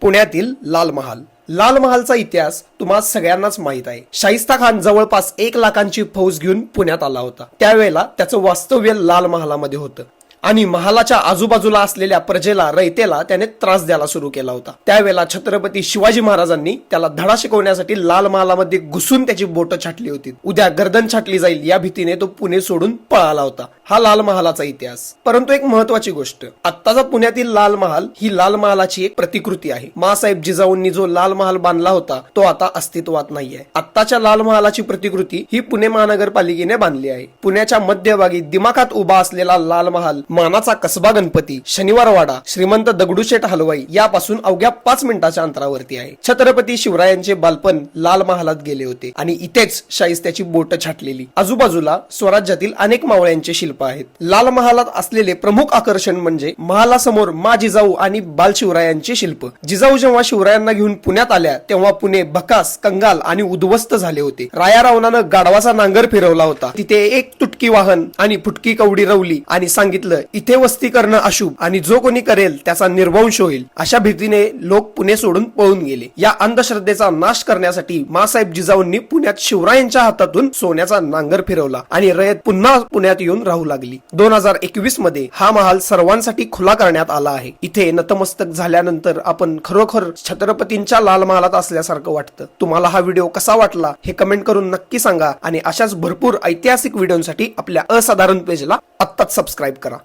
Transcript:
पुण्यातील लाल महाल. लाल महालचा इतिहास तुम्हा सगळ्यांनाच माहीत आहे. शाहिस्ता खान जवळपास एक लाखांची फौज घेऊन पुण्यात आला होता. त्यावेळेला त्याचं वास्तव्य लाल महालामध्ये होतं. आणि महालाच्या आजूबाजूला असलेल्या प्रजेला रयतेला त्याने त्रास द्यायला सुरू केला होता. त्यावेळेला छत्रपती शिवाजी महाराजांनी त्याला धडा शिकवण्यासाठी लाल महालामध्ये घुसून त्याची बोटं छाटली होती. उद्या गर्दन छाटली जाईल या भीतीने तो पुणे सोडून पळाला होता. हा लाल महालाचा इतिहास. परंतु एक महत्वाची गोष्ट. आत्ताचा पुण्यातील लाल महाल ही लाल महालाची एक प्रतिकृती आहे. मासाहेब जिजाऊंनी जो लाल महाल बांधला होता तो आता अस्तित्वात नाहीये. आत्ताच्या लाल महालाची प्रतिकृती ही पुणे महानगरपालिकेने बांधली आहे. पुण्याच्या मध्यभागी दिमाखात उभा असलेला लाल महाल मानाचा कसबा गणपती शनिवारवाडा श्रीमंत दगडूशेठ हलवाई यापासून अवघ्या पाच मिनिटाच्या अंतरावरती आहे. छत्रपती शिवरायांचे बालपण लाल महालात गेले होते आणि इथेच शाहिस्त्याची बोट छाटलेली. आजूबाजूला स्वराज्यातील अनेक मावळ्यांचे शिल्प आहेत. लाल महालात असलेले प्रमुख आकर्षण म्हणजे महालासमोर मा जिजाऊ आणि बाल शिवरायांचे शिल्प. जिजाऊ जेव्हा शिवरायांना घेऊन पुण्यात आल्या तेव्हा पुणे भकास कंगाल आणि उद्ध्वस्त झाले होते. राया रावणानं गाढवाचा नांगर फिरवला होता. तिथे एक तुटकी वाहन आणि फुटकी कवडी रवली आणि सांगितलं इथे वस्ती करणं अशुभ आणि जो कोणी करेल त्याचा निर्वंश होईल. अशा भीतीने लोक पुणे सोडून पळून गेले. या अंधश्रद्धेचा नाश करण्यासाठी मासाहेब जिजाऊंनी पुण्यात शिवरायांच्या हातातून सोन्याचा नांगर फिरवला आणि रयत पुन्हा पुण्यात येऊन राहू लागली. दोन हजार एकवीसमध्ये हा महाल सर्वांसाठी खुला करण्यात आला आहे. इथे नतमस्तक झाल्यानंतर आपण खरोखर छत्रपतींच्या लाल महालात असल्यासारखं वाटतं. तुम्हाला हा व्हिडिओ कसा वाटला हे कमेंट करून नक्की सांगा आणि अशाच भरपूर ऐतिहासिक व्हिडिओसाठी आपल्या असाधारण पेजला आत्ताच सबस्क्राईब करा.